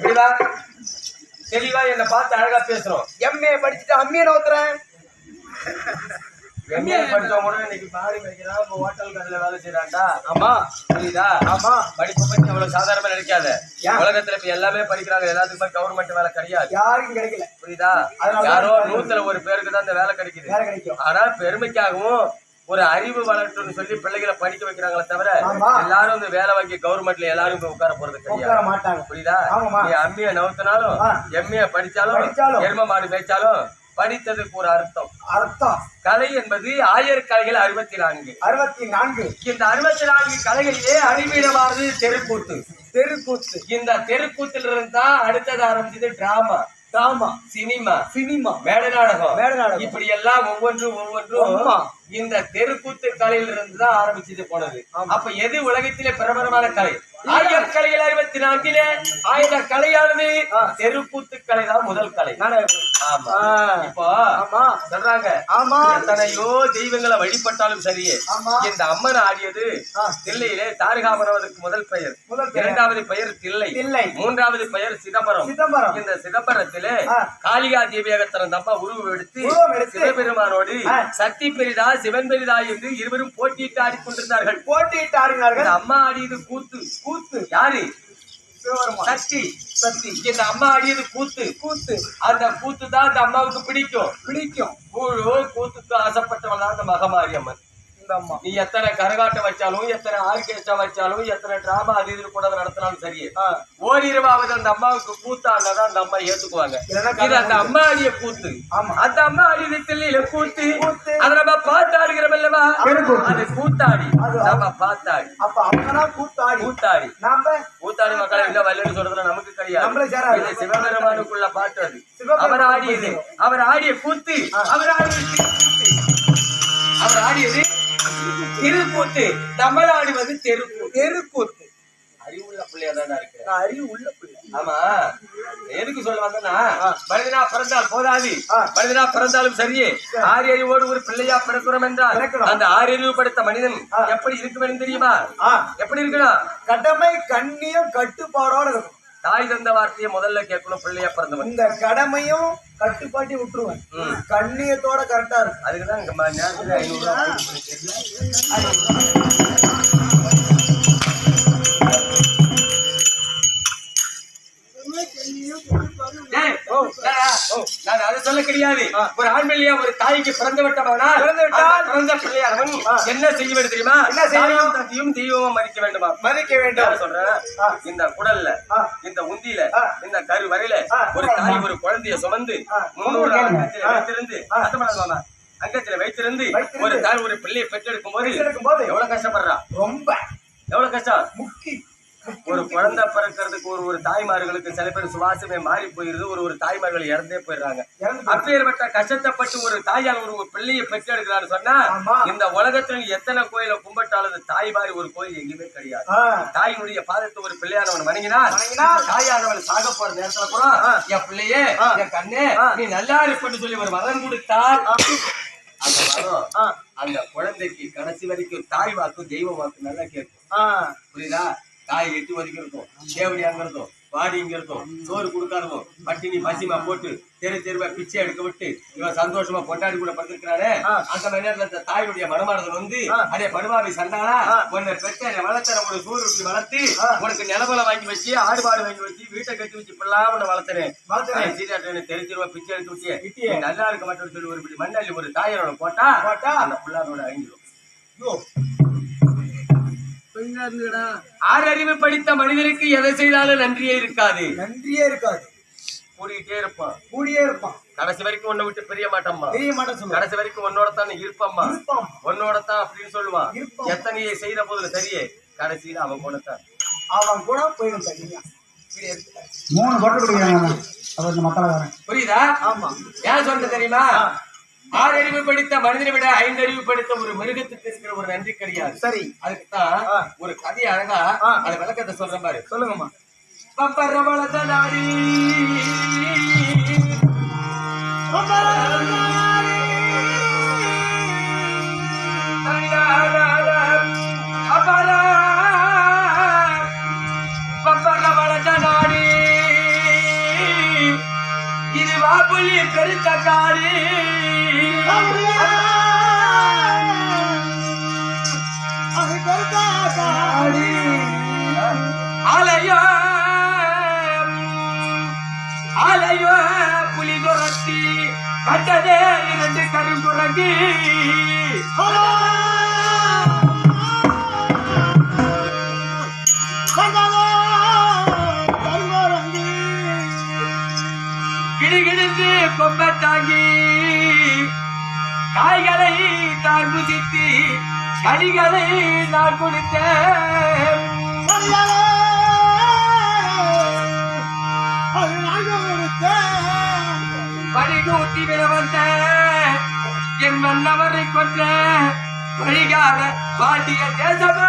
இப்படிவா தெளிவா என்ன பார்த்து அழகா பேசுறோம். எம்ஏ படிச்சுட்டு அம்மியை நோத்துறேன் எம்ஏ படிச்சவங்க இன்னைக்கு பாடி வைக்கிறான் இப்போ ஹோட்டல் கடையில வேலை செய்யறான்டா ஆமா புரியுதா? ஆமா. படிப்பை பத்தி அவ்வளவு சாதாரணமா நினைக்காத? உலகத்துல இப்ப எல்லாமே படிக்கிறாங்க. எல்லாத்துக்குமே கவர்மெண்ட் வேலை கிடையாது. யாருக்கும் கிடைக்கல. புரியுதா? யாரோ நூத்துல ஒரு பேருக்கு தான் இந்த வேலை கிடைக்குது. வேலை கிடைக்கும். ஆனா பெருமைக்காகவும் ஒரு அறிவு வளர்ட்டுன்னு சொல்லி பிள்ளைகளை படிக்க வைக்கிறாங்களே தவிர. எல்லாரும் இந்த வேலை வாங்கி கவர்மெண்ட்ல எல்லாரும் போய் உட்கார போறது கிடையாது. புரியுதா. நீ அம்மிய நவுத்தினாலும். எம்ஏ படிச்சாலும். எரும மாடு மேய்ச்சாலும் படித்ததுக்கு ஒரு அர்த்தம். அர்த்தம். கலை என்பது ஆயர் கலைகள் அறுபத்தி நான்கு. அறுபத்தி நான்கு. இந்த அறுபத்தி நான்கு கலைகளிலே அறிவீடமானது தெருக்கூத்து. தெருக்கூத்து. இந்த தெருக்கூத்துல இருந்து அடுத்தது ஆரம்பிச்சது டிராமா டிராமா சினிமா சினிமா மேடை நாடகம் மேடை நாடகம். இப்படி எல்லாம் ஒவ்வொன்றும் ஒவ்வொன்றும். இந்த தெருக்கூத்து கலையில இருந்து தான் ஆரம்பிச்சது போனது அப்ப எது உலகத்திலே பிரபலமான கலை ஆயிரம் கலைகள் அறுபத்தி நான்கிலே ஆயிரம் கலையானது தெருக்கூத்து கலை தான் முதல் கலை. ஆமா. இப்போ சொல்றாங்க ஆமா எத்தனையோ தெய்வங்களை வழிபட்டாலும் சரியே. இந்த அம்மன் ஆடியது. தில்லையிலே தாரகாமரவதற்கு முதல் பெயர். இரண்டாவது பெயர் தில்லை தில்லை. மூன்றாவது பெயர் சிதம்பரம் சிதம்பரம் இந்த சிதம்பரத்திலே. காளிகா தேவியகத்தன தப்பா உருவம் எடுத்து சிவபெருமானோடு. சக்தி பெரிதா சிவன் பெரிதா என்று இருவரும் போட்டியிட்டு ஆடிக்கொண்டிருந்தார்கள் போட்டியிட்டு ஆடினார்கள். அம்மா ஆடியது கூத்து. கூத்து. யாரு. சக்தி. சக்தி. இந்த அம்மா ஆடியது கூத்து. கூத்து. அந்த கூத்து தான் இந்த அம்மாவுக்கு பிடிக்கும். பிடிக்கும். கூத்துக்கு ஆசைப்பட்டவள் தான் இந்த மகமாரி அம்மன் நீ எத்தனை கரகாட்டம் வச்சாலும் எத்தனை ஆர்கெஸ்ட்ரா வச்சாலும் எத்தனை டிராமா அது இது கூட நடத்தினாலும் சரி. ஓரிரவாவது அந்த அம்மாவுக்கு கூத்தாடினதான் அந்த அம்மா ஏத்துக்குவாங்க. இது அந்த அம்மா ஆடிய கூத்து ஆமா. அந்த அம்மா ஆடிய தில்லையில கூத்து. அதை நம்ம பார்த்து ஆடுகிறோம் அல்லவா தெருக்கூத்து. அது கூத்தாடி நம்ம பார்த்தாடி. அப்ப அவங்கதான் கூத்தாடி கூத்தாடி நாம கூத்தாடி மக்களை இல்ல வல்லன்னு சொல்றது நமக்கு கிடையாது. இது சிவபெருமானுக்குள்ள பாட்டு அது. அவர் ஆடியது. அவர் ஆடிய கூத்து அவர் ஆடிய. அவர் ஆடியது திருக்கூத்து. ஆடுவது தெருக்கூத்து. தெருக்கூத்து. அறிவுள்ள பிள்ளையா தான் இருக்கு நான் அறிவு உள்ள பிள்ளை. ஆமா. எதுக்கு சொல்ல வந்தேன்னா மனிதனா பிறந்தால் போதாது. மனிதனா பிறந்தாலும் சரியே ஆறு அறிவோடு ஒரு பிள்ளையா பிறக்கிறோம் என்றால். அந்த ஆறு அறிவு படைத்த மனிதன். எப்படி இருக்க வேண்டும் தெரியுமா எப்படி இருக்கணும்? கடமை கண்ணியம் கட்டுப்பாடோட இருக்கும் தாய் தந்த வார்த்தையை முதல்ல கேட்கணும் பிள்ளையா பிறந்தவன். இந்த கடமையும் கட்டுப்பாட்டி விட்டுருவேன். கண்ணியத்தோட கரெக்டா இருக்கும். அதுக்குதான் இங்க நேரத்துக்கு ஐநூறு ரூபா நான் அதை சொல்ல கிடையாது ஒரு ஆண் பிள்ளையா ஒரு தாய்க்கு பிறந்து விட்டவனா பிறந்து பிள்ளையானவன் என்ன செய்ய வேண்டும் தெரியுமா என்ன செய்யணும்? தாயும் தந்தையும் தெய்வமும் மதிக்க வேண்டுமா மதிக்க வேண்டும் சொல்றேன் இந்த குடல்ல. இந்த உந்தியில. இந்த கரு வரையில ஆ. ஒரு தாய் ஒரு குழந்தைய சுமந்து. முன்னூறு. அங்கத்தில வைத்திருந்து அங்கத்தில வைத்திருந்து. ஒரு தாய் ஒரு பிள்ளையை பெற்றெடுக்கும் போது எவ்வளவு கஷ்டப்படுறா ரொம்ப எவ்வளவு கஷ்டம் முக்கி ஒரு குழந்தை பிறக்கிறதுக்கு ஒரு ஒரு தாய்மார்களுக்கு சில பேர் சுவாசமே மாறி போயிருது. ஒரு ஒரு தாய்மார்கள் இறந்தே போயிடுறாங்க. அப்பேற்பட்ட கஷ்டப்பட்டு ஒரு தாயால் ஒரு பிள்ளையை பெற்றெடுக்கிறான்னு சொன்னா. இந்த உலகத்துல எத்தனை கோயில கும்பிட்டாலும் தாய் மாதிரி ஒரு கோயில் எங்கேயுமே கிடையாது. தாயினுடைய பாதத்தை ஒரு பிள்ளையானவன் வணங்கினா தாயானவன் சாக போற நேரத்துல கூட என் பிள்ளையே என் கண்ணே நீ நல்லா இருப்பன்னு சொல்லி ஒரு மகன் கொடுத்தால் அந்த மரம் ஆ, அந்த குழந்தைக்கு கடைசி வரைக்கும் தாய் வாக்கு தெய்வ வாக்கு நல்லா கேட்கும். புரியுதா? தாய் எட்டு வரைக்கும் இருக்கும் தேவடி அங்க இருக்கும் வாடி இங்க இருக்கும் சோறு கொடுக்காதவும் பட்டினி பசிமா போட்டு தெரு தெருவா பிச்சை எடுக்க விட்டு இவன் சந்தோஷமா பொண்டாடி கூட படுத்திருக்கிறானே. அந்த மணி நேரத்துல அந்த தாயினுடைய மனமானது வந்து. அதே படுவாவி சண்டாளா ஆ. உன்னை பெற்ற என்னை வளர்த்தன ஒரு சூறு விட்டு வளர்த்து. உனக்கு நிலபல வாங்கி வச்சு ஆடு மாடு வாங்கி வச்சு வீட்டை கட்டி வச்சு இப்பெல்லாம் உன்னை வளர்த்தனேன். சீட்டாட்டு தெரு தெருவா பிச்சை எடுத்து. நீ நல்லா இருக்க மாட்டேன்னு சொல்லி ஒரு மண்ணாளி ஒரு தாயரோட போட்டா போட்டா? அந்த பிள்ளாரோட அழிஞ்சிடும். ஆறறிவு படித்த மனிதனுக்கு எதை செய்தாலும் நன்றியே இருக்காது. நன்றியே இருக்காது. கூடிக்கிட்டே இருப்பான் கூடியே இருப்பான். கடைசி வரைக்கும் உன்னை விட்டு பிரிய மாட்டோம்மா. தெரிய மாட்டேன் கடைசி வரைக்கும் உன்னோட தான் இருப்பம்மா. உன்னோட தான் அப்படின்னு சொல்லுவான். எத்தனையை செய்த போதுல சரியே. கடைசியில அவன் கூட தான் அவன் கூட போயிடும் இருக்கு. மூணு பொட்டு குடிக்கிறாங்க புரியுதா? ஆமா. ஏன் சொன்ன தெரியுமா? ஆறறிவு படித்த மனிதனை விட ஐந்தறிவு படித்த ஒரு மிருகத்துக்கு இருக்கிற ஒரு நன்றி கிடையாது. சரி. அதுக்குத்தான் ஆ. ஒரு கதை அழகா ஆ. அந்த விளக்கத்தை சொல்றேன் பாரு. சொல்லுங்கம்மா. பப்பர வளர்த்த நாடி பப்பர வளர்த்த நாடி புலி பெருத்த காரி கட்டதே இரண்டு கருங்குரங்கி கிடுகிடுந்து கொம்ப தாங்கி. காய்களை தான் புசித்து கனிகளை நான் குடித்தேன். பழிகூட்டி விட வந்த என் மன்னவரை கொன்ற பழிகார பாண்டிய தேசமா.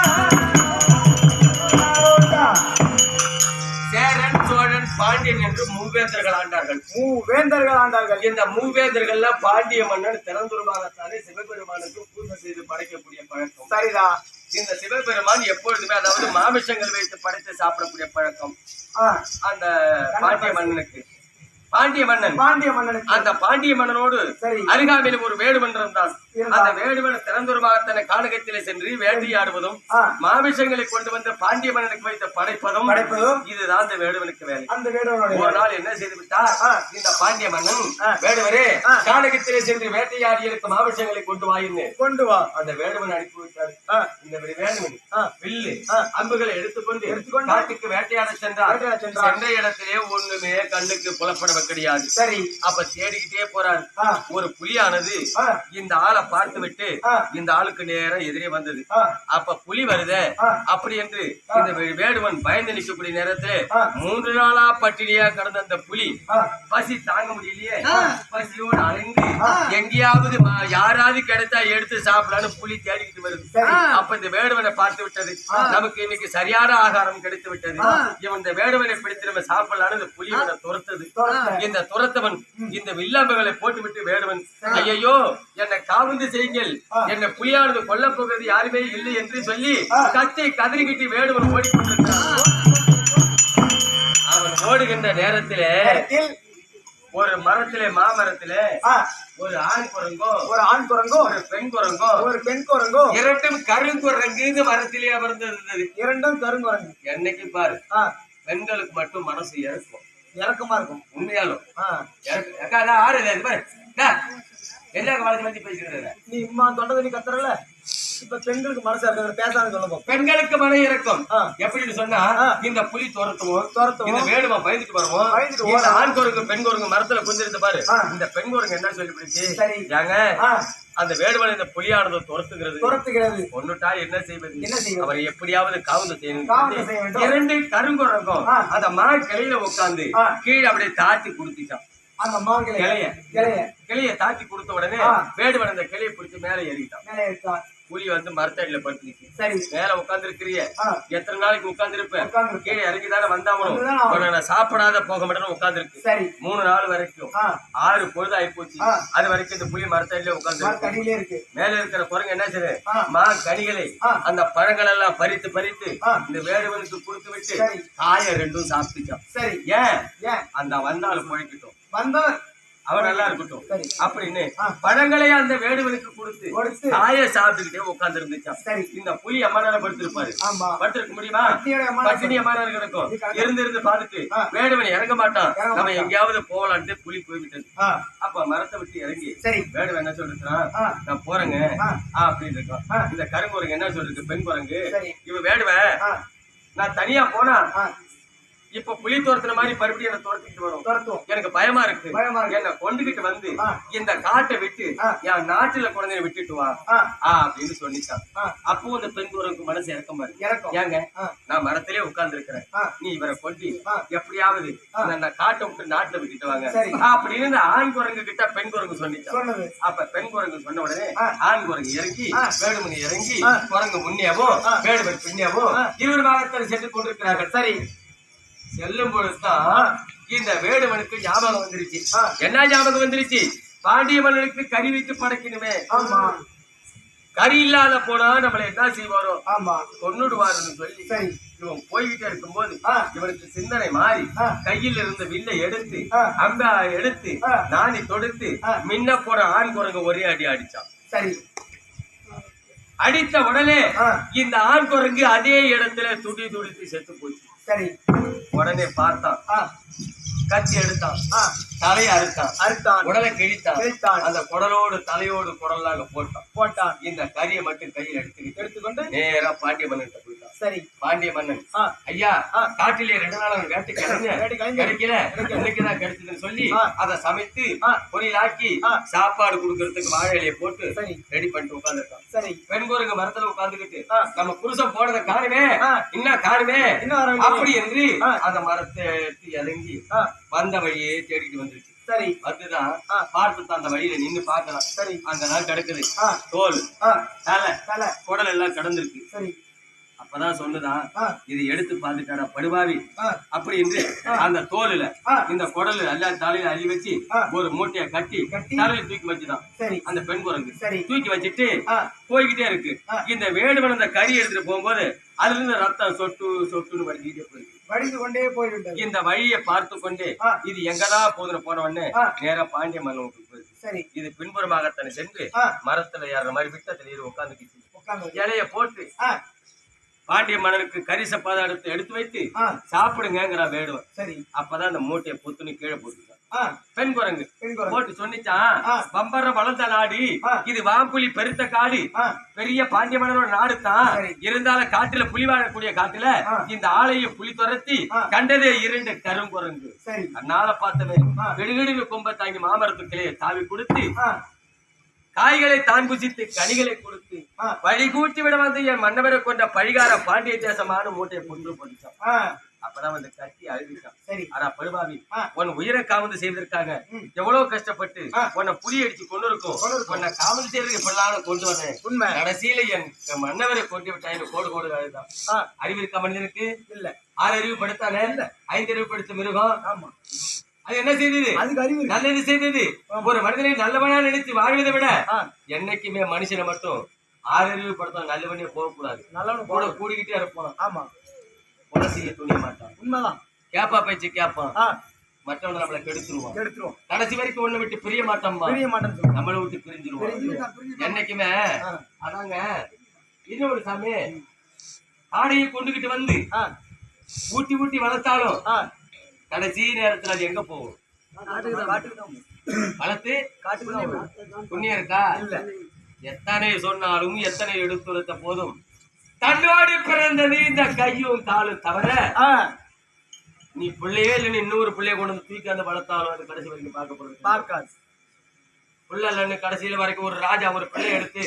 சேரன் சோழன் பாண்டியன் என்று மூவேந்தர்கள் ஆண்டார்கள். வேந்தர்கள் ஆண்டார்கள். இந்த மூவேந்தர்கள்ல பாண்டிய மன்னன் திறந்துருமாகத்தானே சிவபெருமானுக்கு பூஜை செய்து படைக்கக்கூடிய பழக்கம். சரிதான் இந்த சிவபெருமான் எப்பொழுதுமே அதாவது மாமிசங்கள் வைத்து படைத்து சாப்பிடக்கூடிய பழக்கம். அந்த பாண்டிய மன்னனுக்கு. பாண்டிய மன்னன் பாண்டிய மன்னனுக்கு அந்த பாண்டிய மன்னனோடு. அருகாமையில் ஒரு வேடுமன்றம் தான் இருந்தான். அந்த வேடுமன் திறந்துருமாகத்தனை கானகத்திலே சென்று வேட்டையாடுவதும் ஆ. மாமிசங்களை கொண்டு வந்து பாண்டிய மன்னனுக்கு வைத்து படைப்பதும். இதுதான் அந்த வேடுவனுக்கு வேலை ஒரு நாள் என்ன செய்து விட்டார். இந்த பாண்டிய மன்னன். வேடுவரே ஆ. கானகத்திலே சென்று வேட்டையாடி இருக்கும் மாமிசங்களை கொண்டு வாயின்னு கொண்டு வா அந்த வேடுவன் அனுப்பி விட்டார் இந்த வேடுவன். வில்லு. அம்புகளை எடுத்துக்கொண்டு எடுத்துக்கொண்டு சென்றார் வேட்டையாட சென்றார். சென்ற இடத்திலே ஒண்ணுமே கண்ணுக்கு புலப்பட கிடையாது. சரி. அப்ப தேடிக்கிட்டே போறார். ஒரு புலியானது இந்த ஆளை பார்த்து விட்டு. இந்த ஆளுக்கு நேரம் எதிரே வந்தது. அப்ப புலி வருதே. அப்படி என்று இந்த வேடுவன் பயந்து நிற்கக்கூடிய நேரத்துல. மூன்று நாளா பட்டினியா கடந்த அந்த புலி பசி தாங்க முடியலையே. பசியோடு அலைந்து. எங்கேயாவது யாராவது கிடைத்தா எடுத்து சாப்பிடலான்னு புலி தேடிக்கிட்டு வருது. அப்ப இந்த வேடுவனை பார்த்து விட்டது. நமக்கு இன்னைக்கு சரியான ஆகாரம் கிடைத்து விட்டது. இவன் இந்த வேடுவனை பிடித்து நம்ம சாப்பிடலான்னு இந்த புலி இவனை துரத்துது. துரத்த. இந்த துரத்தவன் இந்த வில்லாம்புகளை போட்டுவிட்டு வேடுவன் ஐயையோ என்னை காவந்து செய்யுங்கள். என்னை புலியானது கொல்லப் போகிறது யாருமே இல்லை என்று சொல்லி கத்தி கதறிக்கிட்டு வேடுவன் ஓடிக்கொண்டிருக்கிறான் அவன் ஓடுகின்ற நேரத்திலே ஒரு மரத்திலே மாமரத்திலே ஒரு ஆண் குரங்கோ ஒரு ஆண் குரங்கோ ஒரு பெண் குரங்கோ ஒரு பெண் குரங்கோ. இரண்டும் கருங்குரங்கு மரத்திலே அமர்ந்திருந்தது. இரண்டும் கருங்குரங்கு. என்னைக்கு பாரு பெண்களுக்கு மட்டும் மனசு இறக்கும் இறக்கமா இருக்கும். உண்மையாலும். அக்கா ஆறு என்ன வளர்ச்சி பேசிக்கிறத நீ இம்மா தொண்டை தண்ணி கத்துறல இப்ப பெண்களுக்கு மனசு இருக்கிற பேசாத சொல்லுவோம் பெண்களுக்கு மன இறக்கம். எப்படின்னு சொன்னா. இந்த புலி துரத்துவோம் துரத்துவோம். இந்த வேடுமா பயந்துட்டு வருவோம் இந்த. ஆண் குரங்கு பெண் குரங்கு மரத்துல குந்திருந்து பாரு. இந்த பெண் குரங்கு என்ன சொல்லி பிடிச்சு சரி. ஏங்க அந்த வேடுவன் இந்த புலியானது துரத்துகிறது துரத்துகிறது கொன்னுட்டா என்ன செய்வது என்ன செய்வது? அவரை எப்படியாவது காவந்து செய்யணும். இரண்டு கருங்குரங்கும். அந்த மா கிளையில உட்கார்ந்து ஆ. கீழே அப்படியே தாத்தி குடுத்துட்டான் அந்த மாங்கிளை கிளைய கிளைய கிளைய தாத்தி கொடுத்த உடனே. வேடுவன் அந்த கிளையை பிடிச்சு மேல ஏறிட்டான் மேலே இருக்கா புலி வந்து மரத்தடியில படுத்துச்சு சரி. மேல ஆ, எத்தனை நாளைக்கு உட்கார்ந்து இருப்பேன். கீழே வந்துதானே ஆகணும். உன்னை நான் சாப்பிடாத போக மாட்டேன்னு உட்கார்ந்து இருக்கு சரி. மூணு நாள் வரைக்கும் ஆறு பொழுது ஆயிப்போச்சு ஆ. அது வரைக்கும் இந்த புலி மரத்தடியில இருக்கு. மேல இருக்கிற குரங்கு என்ன செய்யுது. மா கனிகளை. அந்த பழங்கள் எல்லாம் பறித்து பறித்து. இந்த வேடுவனுக்கு கொடுத்து விட்டு. காய ரெண்டும் சாப்பிட்டுச்சான் சரி. ஏன்? அந்த வந்தாலும் பொழைக்கட்டும். வந்தவன் அவன் நல்லா இருக்கட்டும். அப்படின்னு. பழங்களை அந்த வேடுவனுக்கு கொடுத்து கொடுத்து. காய சாப்பிட்டுக்கிட்டே உட்கார்ந்து இருந்துச்சான் சரி. இந்த புலி அம்மா நேரம் படுத்திருப்பாரு படுத்திருக்க முடியுமா? பட்டினி அம்மா நேரம் கிடக்கும். இருந்து இருந்து பார்த்துட்டு. வேடுவன் இறங்க மாட்டான். நம்ம. எங்கேயாவது போகலான்ட்டு புலி போய்விட்டது. அப்ப மரத்தை விட்டு இறங்கி சரி. வேடுவன் என்ன சொல்றான் நான் போறேங்க. அப்படின்னு இருக்கான். இந்த கருங்குரங்கு என்ன சொல்றது பெண் குரங்கு. சரி. இவ வேடுவன் நான் தனியா போனா இப்ப புலி துரத்துன மாதிரி மறுபடியும் என்ன துரத்திட்டு வரும் துரத்துவோம் எனக்கு பயமா இருக்கு பயமா இருக்கு. என்ன கொண்டுகிட்டு வந்து. இந்த காட்டை விட்டு. என் நாட்டுல குழந்தைய விட்டுட்டு வா அப்படின்னு சொல்லிட்டான் அப்போ அந்த பெண் குரங்கு மனசு இறக்கம் இறக்கம் ஏங்க நான் மரத்திலே உட்கார்ந்து இருக்கிறேன் நீ இவரை கொண்டு. எப்படியாவது. நான் காட்டை விட்டு நாட்டுல விட்டுட்டு வாங்க. அப்படின்னு இந்த ஆண் குரங்கு கிட்ட பெண் குரங்கு சொல்லிட்டான் அப்ப பெண் குரங்கு சொன்ன உடனே. ஆண் குரங்கு இறங்கி. வேடுமணி இறங்கி. குரங்கு முன்னேவும் ஆ. வேடுமன் பின்னேவும் ஆ. இருவருமாகத்தான் சென்று கொண்டிருக்கிறார்கள் சரி செல்லும் பொழுதுதான் இந்த வேடுமனுக்கு ஞாபகம் வந்துருச்சு. என்ன ஞாபகம் வந்துருச்சு பாண்டிய மன்னனுக்கு கறி வைத்து படைக்கணுமே ஆமா கறி இல்லாத போனா நம்மள என்ன செய்வாரோ ஆமா கொன்னுடுவாருன்னு சொல்லி இவன் போய்கிட்டே இருக்கும்போது. இவனுக்கு சிந்தனை மாறி. கையில் இருந்த வில்லை எடுத்து. அம்பா எடுத்து. நாணி தொடுத்து. மின்ன போற ஆண் குரங்கு ஒரே அடி அடிச்சான் சரி அடித்த உடனே. இந்த ஆண் குரங்கு அதே இடத்துல துடி துடித்து செத்து போச்சு சரி. உடனே பார்த்தான். கத்தி எடுத்தான். தலையை அறுத்தான். அறுத்தான். உடலை கிழித்தான். கிழித்தான். அந்த குடலோடு தலையோடு குடலாக போட்டான். போட்டான். இந்த கரியை மட்டும் கையில் எடுத்துக்கிட்டு எடுத்துக்கொண்டு நேரா பாண்டிய மன்னன் சரி பாண்டிய மன்னன் ஐயா. காட்டிலே ரெண்டு நாள் வேட்டை. கிடைக்கல இன்னைக்குதான் கிடைச்சதுன்னு சொல்லி. அதை சமைத்து. பொரியலாக்கி. சாப்பாடு கொடுக்கறதுக்கு வாழை போட்டு சரி. ரெடி பண்ணிட்டு உட்காந்துருக்கான் சரி பெண் குரங்கு மரத்துல உட்கார்ந்துகிட்டு ஆ. நம்ம புருஷன் போனதை காணுமே. இன்னும் காணுமே. அப்படி என்று. அந்த மரத்தை எடுத்து இறங்கி வந்த வழியே தேடிட்டு வந்துருச்சு சரி அதுதான். பார்த்து அந்த வழியில நின்னு பார்க்கலாம் சரி அங்க தான் கிடக்குது தோல் தலை தலை குடல் எல்லாம் கடந்திருக்கு சரி அப்பதான் சொன்னதான் ஆ. இது எடுத்து பார்த்துட்டாடா படுபாவி? அப்படி என்று அந்த தோலுல. இந்த குடல் எல்லாம் தலையில அள்ளி வச்சு. ஒரு மூட்டையை கட்டி. தலையில தூக்கி வச்சுதான். அந்த பெண் குரங்கு. தூக்கி வச்சுட்டு போய்கிட்டே இருக்கு. இந்த வேடுவன் அந்த கறி எடுத்துட்டு போகும்போது அதுல இருந்து ரத்தம் சொட்டு சொட்டுன்னு வடிக்கிட்டே போயிருக்கு. வடிந்து கொண்டே போய்விட்டது. இந்த வழியை பார்த்து கொண்டே. இது எங்கதான் போதுன்னு போன உடனே. நேரா பாண்டிய மன்னனுக்கு போயிருக்கு. சரி. இது பின்புறமாகத்தானே சென்று மரத்துல ஏறுற மாதிரி விட்டத்துல ஏறி உட்காந்துக்கிச்சு உட்கார்ந்து இலைய போட்டு பாண்டிய மன்னனுக்கு கறி சப்பாதம் எடுத்து எடுத்து வைத்து சாப்பிடுங்கிற வேடுவன் சரி அப்பதான் அந்த மூட்டையை பொத்துன்னு கீழே ஆ பெண் குரங்கு குரங்கு. போட்டு சொன்னிச்சான். பம்பர வளர்ந்த நாடு. இது வாம்புலி பெருத்த காடு பெரிய பாண்டிய மன்னனோட நாடு தான். இருந்தாலும் காட்டுல புலி வாழக்கூடிய காட்டுல. இந்த ஆளையும் புலி துரத்தி. கண்டதே இரண்டு கருங்குரங்கு சரி அதனால பார்த்தவன். கிடுகிடுன்னு கொம்ப தாங்கி மாமரத்து கிளையை தாவி கொடுத்து காய்களை தான் புசித்து கனிகளை கொடுத்து வழி கூட்டி விட வந்து என் மன்னவரை கொண்ட பழிகார பாண்டிய தேசமான மூட்டையை கொண்டு போட்டுச்சான். ஆ. அப்பதான் வந்து கத்தி அழுதுச்சான். சரி. ஆனா ஆ. உன் உயிரை காவந்து ம். எவ்வளவு கஷ்டப்பட்டு. உன்னை புலி அடிச்சு கொண்டு இருக்கும். உன்னை காவல் செய்யறதுக்கு எப்படிலாம் கொண்டு வந்தேன். உண்மை. கடைசியில என் மன்னவரை கொண்டு விட்டாங்க கோடு கோடு அழுதான். அறிவு இருக்கா மனிதனுக்கு? இல்ல. ஆறு அறிவு படுத்தானே? ஐந்து அறிவு படுத்த மிருகம்? ஆமா. அது என்ன செய்தது? அதுக்கு அறிவு. நல்லது செய்தது. ஒரு மனிதனை நல்லவனா நினைத்து வாழ்வதை விட என்னைக்குமே மனுஷனை மட்டும் ஆறறிவு படுத்தா நல்லவனே போகக்கூடாது. நல்லவனு கூட கூடிக்கிட்டே இருப்பான். ஆமா. உலசிய துணிய மாட்டான். உண்மைதான். கேப்பா பேச்சு கேட்பான் ஆ. மற்றவனை நம்மளை கெடுத்துருவான். எடுத்துருவோம் கடைசி வரைக்கும் ஒண்ணு விட்டு பிரிய மாட்டோம்பா பிரிய சொல்லுங்க நம்மளை விட்டு பிரிஞ்சிருவான். என்னைக்குமே. அதாங்க. இன்னொரு சாமி. ஆடையை கொண்டுகிட்டு வந்து ஊட்டி ஊட்டி வளர்த்தாலும் கடைசி நேரத்துல அது எங்க போகும்? வளர்த்து வரும். புண்ணியம் இருக்கா? இல்ல. எத்தனை சொன்னாலும் எத்தனை எடுத்துரைத்த போதும். தன்னோடு பிறந்தது இந்த கையும் காலும் தவிர நீ பிள்ளையே இல்லை இன்னொரு பிள்ளைய கொண்டு வந்து தூக்கி அந்த வளர்த்தாலும் அது கடைசி வரைக்கும் பார்க்க போறது பார்க்காது. பிள்ளை இல்லைன்னு கடைசியில வரைக்கும் ஒரு ராஜா ஒரு பிள்ளைய எடுத்து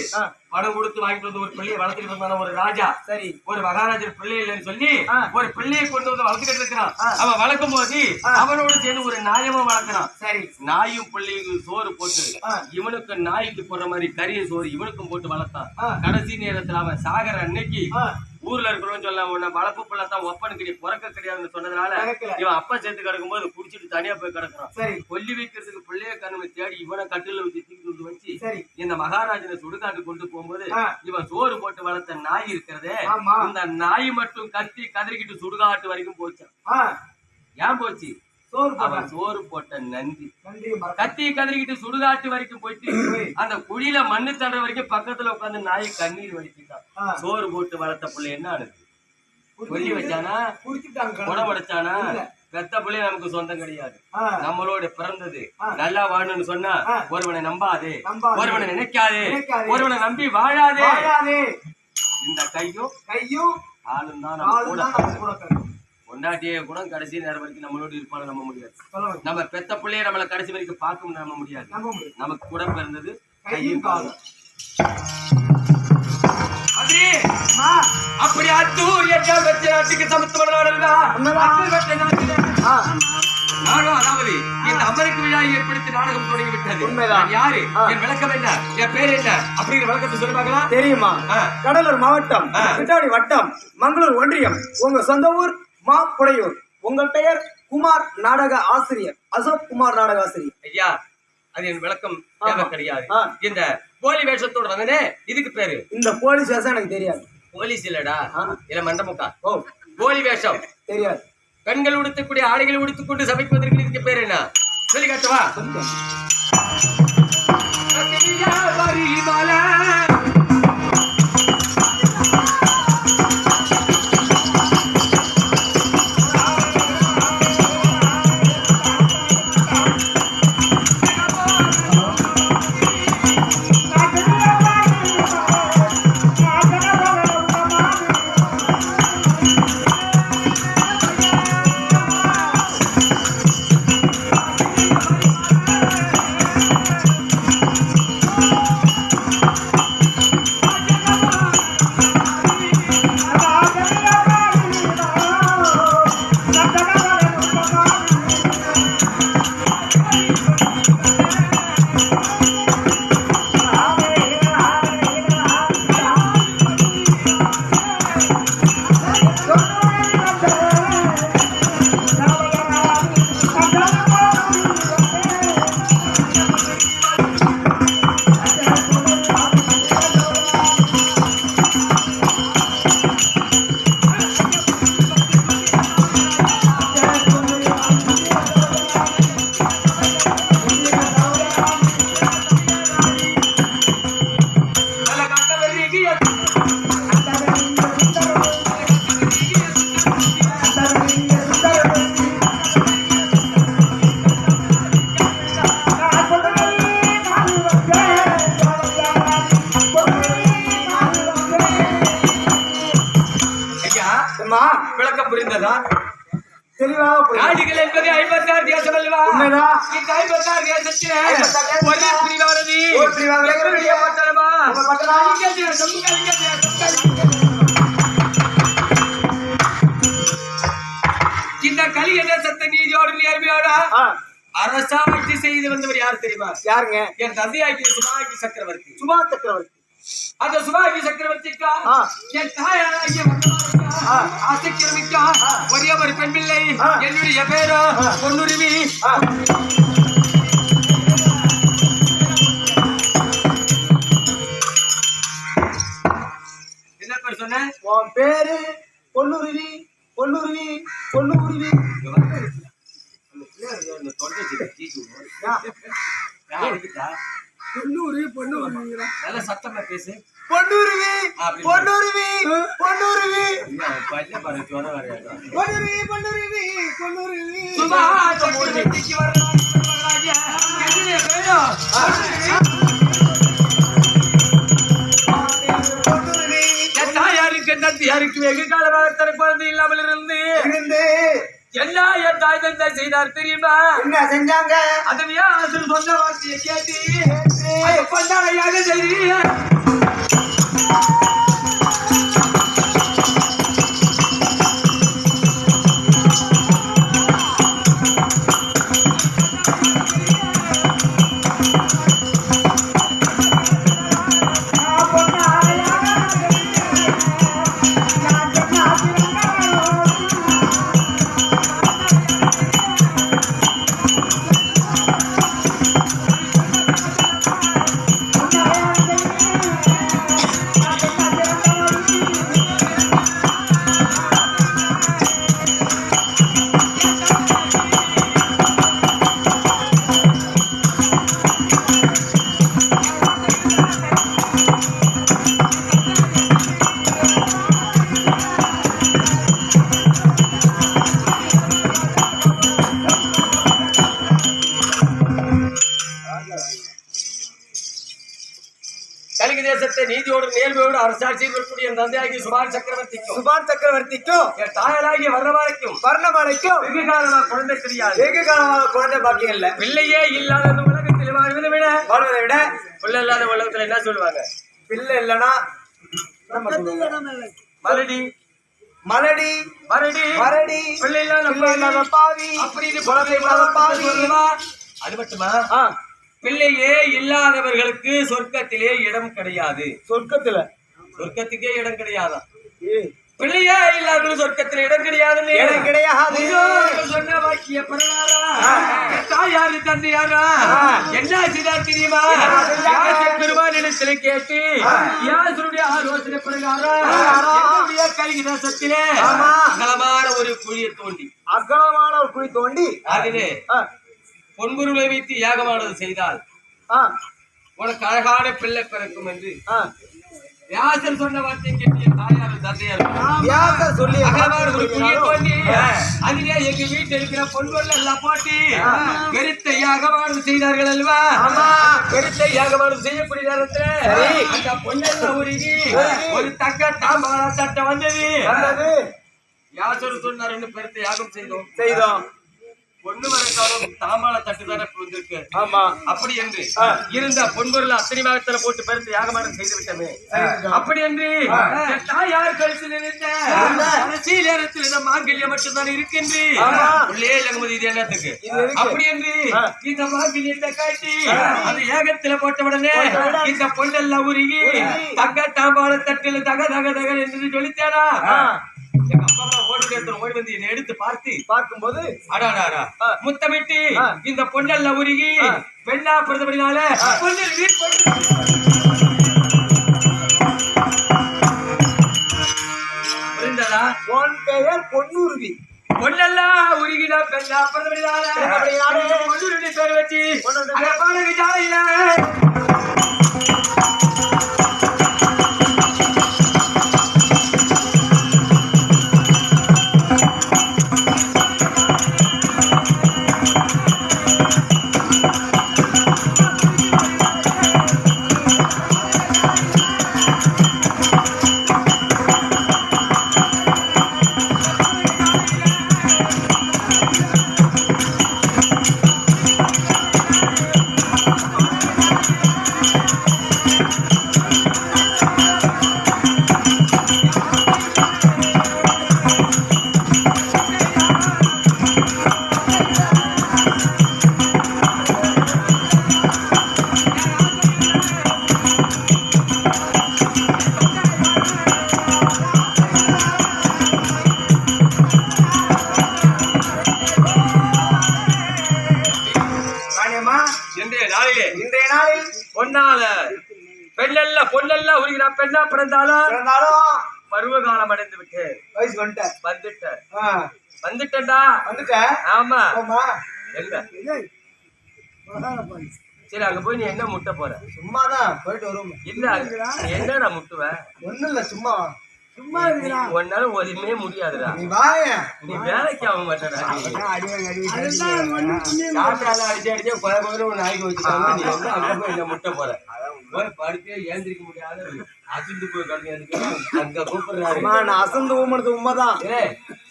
பணம் கொடுத்து வாங்கிட்டு வந்து ஒரு பிள்ளைய வளர்த்துட்டு வந்தான ஒரு ராஜா சரி ஒரு மகாராஜர் பிள்ளை இல்லைன்னு சொல்லி. ஒரு பிள்ளையை கொண்டு வந்து வளர்த்துக்கிட்டு இருக்கிறான். அவன் வளர்க்கும் போது. அவனோடு சேர்ந்து ஒரு நாயமும் வளர்க்கிறான் சரி நாயும் பிள்ளைக்கும் சோறு போட்டு. இவனுக்கு நாய்க்கு போடுற மாதிரி கரிய சோறு இவனுக்கும் போட்டு வளர்த்தான். கடைசி நேரத்துல அவன் சாகர அன்னைக்கு ஊர்ல இருக்கிறவங்க சொல்ல உன்னை வளர்ப்பு பிள்ளை தான் ஒப்பனுக்கு கிடையாது பிறக்க கிடையாதுன்னு சொன்னதுனால. இவன் அப்பா சேர்த்து கிடக்கும்போது குடிச்சிட்டு தனியா போய் கிடக்குறான். கொல்லி வைக்கிறதுக்கு பிள்ளைய கண்ணு தேடி இவனை கட்டில வச்சு தூக்கி கொண்டு வச்சு இந்த மகாராஜனை சுடுகாட்டு கொண்டு போகும்போது. இவன் சோறு போட்டு வளர்த்த நாய் இருக்கிறதே இந்த நாய் மட்டும் கத்தி கதறிக்கிட்டு சுடுகாட்டு வரைக்கும் போச்சான் ஏன் போச்சு? அவன் சோறு போட்ட நன்றி. நன்றி மறக்க கத்தி கதறிக்கிட்டு சுடுகாட்டு வரைக்கும் போயிட்டு அந்த குழியில மண்ணு தட வரைக்கும் பக்கத்துல உட்காந்து நாய் கண்ணீர் வடிச்சுட்டான். சோறு போட்டு வளர்த்த பிள்ளை என்ன ஆனது? கொல்லி வச்சானா? இல்ல. பெத்த பிள்ளை நமக்கு சொந்தம் கிடையாது. நம்மளோட பிறந்தது. நல்லா வாழணும்னு சொன்னா. ஒருவனை நம்பாதே. ஒருவனை நினைக்காதே. ஒருவனை நம்பி வாழாதே. இந்த கையும் கையும் காலும் தான் கூட கொண்டாட்டியே கூட கடைசி நேரம் வரைக்கும் நம்மளோட இருப்பான்னு நம்ப முடியாது. நம்ம பெத்த பிள்ளைய நம்மளை கடைசி வரைக்கும் பார்க்கும் நம்ப முடியாது. நமக்கு கூட பிறந்தது கையும் காலும். அப்படி அத்தூர் என்றால் வெற்றி நாட்டுக்கு சமத்துவ நாடல்வா உண்மைதான். அத்தூர் வெற்றி நாட்டிலே ஆ. நானும் அதாவது இந்த அமெரிக்க விழாவை ஏற்படுத்தி நாடகம் தொடங்கி விட்டது உண்மைதான். யாரு. என் விளக்கம் என்ன? என் பேர் என்ன? அப்படிங்கிற விளக்கத்தை சொல்லி பார்க்கலாம். தெரியுமா. கடலூர் மாவட்டம் வட்டம் மங்களூர் ஒன்றியம். உங்க சொந்த ஊர்? மா புடையூர் உங்கள் பெயர் குமார் நாடக ஆசிரியர். அசோக் குமார் நாடக ஆசிரியர். ஐயா அது என் விளக்கம். தேவை. கிடையாது. இந்த போலி வேஷத்தோட வந்தனே இதுக்கு பேரு? இந்த போலீஸ் வேஷம் எனக்கு தெரியாது. போலீஸ் இல்லடா. இல்ல மண்டமுக்கா ஓ. போலி வேஷம். தெரியாது. பெண்கள் உடுத்தக்கூடிய ஆடைகளை உடுத்திக் கொண்டு சமைப்பதற்கு இதுக்கு பேர் என்ன? சொல்லி காட்டுவா? இந்த கலிய தேசத்தை நீதியோடு நேர்மையோட அரசாட்சி செய்து வந்தவர் யார் தெரியுமா? யாருங்க? என் தந்தையாக்கி சுபாகி சக்கரவர்த்தி. சுபா சக்கரவர்த்தி. அந்த சுபாகி சக்கரவர்த்திக்கா. என் தாயாராகிய ஆசைக்கிழமைக்கா ஒரே ஒரு பெண் பிள்ளை. என்னுடைய பேரோ? பொன்னுரிமை. ஆ, என்ன பேர் சொன்ன? உன் பேரு பொன்னுருவி பொன்னுருவி பொன்னுருவி. பொன்னுருவி பொன்னுருவி நல்ல சத்தமா பேசு. பொன்னுருவி அப்படி. பொன்னுருவி பொன்னுருவி. என்ன, பல்ல பாரு, ஜுரம் வரையாதா? பொன்னுருவி பொன்னுருவி பொன்னுருவி. சுபா தாயாருக்கு என் தந்தையாருக்கு வெகு காலமாக தன் குழந்தை இல்லாமல் இருந்து என்ன என் தாய் தந்தை செய்தார் தெரியுமா? என்ன செஞ்சாங்க? அதனையா அதில் சொன்ன வார்த்தையை கேட்டு அதை கொண்டாடையாக தேசத்தை நீதியோடு நேர்மையோடு அரசாட்சி இருக்கக்கூடிய என் தந்தையாகிய சுபாஷ் சக்கரவர்த்திக்கும் சுபான் சக்கரவர்த்திக்கும் என் தாயராகிய வர்ணமாலைக்கும் வர்ணமாலைக்கும் வெகு காலமா குழந்தை தெரியாது. வெகு காலமாக குழந்தை பாக்கியம் இல்ல. பிள்ளையே இல்லாத இந்த உலகத்தில் வாழ்வதை விட வாழ்வதை விட பிள்ளை இல்லாத உலகத்துல என்ன சொல்லுவாங்க? பிள்ளை இல்லைன்னா நம்ம சொல்லுவோம். மலடி. மலடி. மரடி மரடி பிள்ளை இல்லாத பாவி. அப்படின்னு குழந்தை இல்லாத பாவி. அது மட்டுமா? ஆ, பிள்ளையே இல்லாதவர்களுக்கு சொர்க்கத்திலே இடம் கிடையாது. சொர்க்கத்துல? சொர்க்கத்துக்கே இடம் கிடையாதா? பிள்ளையே இல்லாதவர்கள் சொர்க்கத்தில் இடம் கிடையாதுன்னு இடம் கிடையாது. சொன்ன வாக்கிய பிரகாரம்? தாயாரு தந்தையாரா? என்ன செய்தார் தெரியுமா? வியாச பெருமானிடத்தில் கேட்டு வியாசருடைய ஆலோசனை பிரகாரம் என்னுடைய கலிங்க தேசத்திலே அகலமான ஒரு குழியை தோண்டி. அகலமான ஒரு குழி தோண்டி. அதிலே பொன்பொருளை வைத்து யாகமானது செய்தால் உனக்கு அழகான பிள்ளை பிறக்கும் என்று. வியாசர் சொன்ன வார்த்தை கேட்டிய தாயாரும் தந்தையாரும் வியாசர் சொல்லி அதிலே எங்க வீட்டில் இருக்கிற பொன்பொருள் எல்லாம் போட்டு. கருத்தை யாகமானது செய்தார்கள் அல்வா கருத்தை யாகமானது செய்யக்கூடிய நேரத்துல அந்த பொண்ணெல்லாம் உருகி ஒரு தக்க தாம்பாள தட்டை வந்தது. யாசர் சொன்னாருன்னு பெருத்த யாகம் செய்தோம்? செய்தோம். தாம்பாள தட்டு தானே வந்திருக்கு ஆமா. அப்படி என்று இருந்த பொன்பொருள் அத்தனைமாகத்துல போட்டு பெருத்து யாகமானம் செய்து விட்டமே. அப்படி என்று என் தாயார் கழுத்தில் இருந்த கடைசி நேரத்தில் இந்த மாங்கல்யம் மட்டும்தான் இருக்கின்று. ஆமா. உள்ளே அனுமதி இது என்னத்துக்கு? எதுக்கு? அப்படி என்று இந்த மாங்கல்யத்தை காட்டி அந்த ஏகத்துல போட்ட உடனே இந்த பொண்ணெல்லாம் உருகி தங்க தாம்பாள தட்டில் தக தக தக என்று சொல்லித்தேனா ஆ, எங்க அப்பா அம்மா ஓடி வந்து என்னை எடுத்து பார்த்து பார்க்கும்போது அடாடாடா முத்தமிட்டு. இந்த பொண்ணல்ல உருகி பெண்ணா பிறந்தபடினால பொண்ணில் புரிந்ததா? உன் பெயர் பொன்னுருவி. பொண்ணெல்லாம் உருகினா பெண்ணா பிறந்தபடினால பொண்ணுருடைய பேர் வச்சு பாடகு ஜாலையில பிறந்தாலும் பிறந்தாலும் பருவகாலம் அடைந்து விட்டு வயசு வந்துட்ட வந்துட்ட ஆ, வந்துட்டா வந்துட்ட ஆமா. எங்க சரி அங்க போய் நீ என்ன முட்ட போற சும்மாதான் போயிட்டு வருவோம் இல்ல என்னடா முட்டுவ ஒண்ணும் இல்ல சும்மா சும்மா உன்னால ஒதுமே முடியாதுடா நீ வாய நீ வேலைக்கு ஆக மாட்டடா அடிச்சு அடிச்சு கொலை கொலை ஒரு நாய்க்கு வச்சுக்காம நீ வந்து அங்க போய் என்ன முட்டை போற படுத்தே ஏந்திரிக்க முடியாத அசிந்து போய் கிடக்கு அங்க கூப்பிடுறாரு. அம்மா, நான் அசந்து தூங்குனது உண்மைதான்.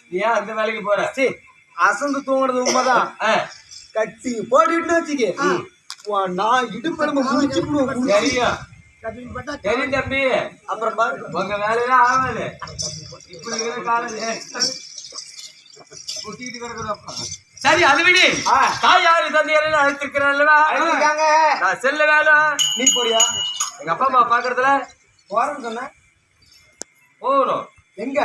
நீ ஏன் அந்த வேலைக்கு போற? சீ, அசந்து தூங்குனது உண்மைதான். கட்டி வச்சுக்க. நான் தம்பி. அப்புறம் உங்க வேலையெல்லாம் ஆகாது. இப்படி இருக்கிற காலையில குத்திட்டு கிடக்குறப்ப சரி அது விடு. ஆ. தாயாரு தந்தையாரு அழைச்சிருக்காங்க. நான் செல்ல வேணும். நீ போறியா? எங்க அப்பா அம்மா பாக்குறதுல போறேன்னு சொன்ன போகணும் எங்க?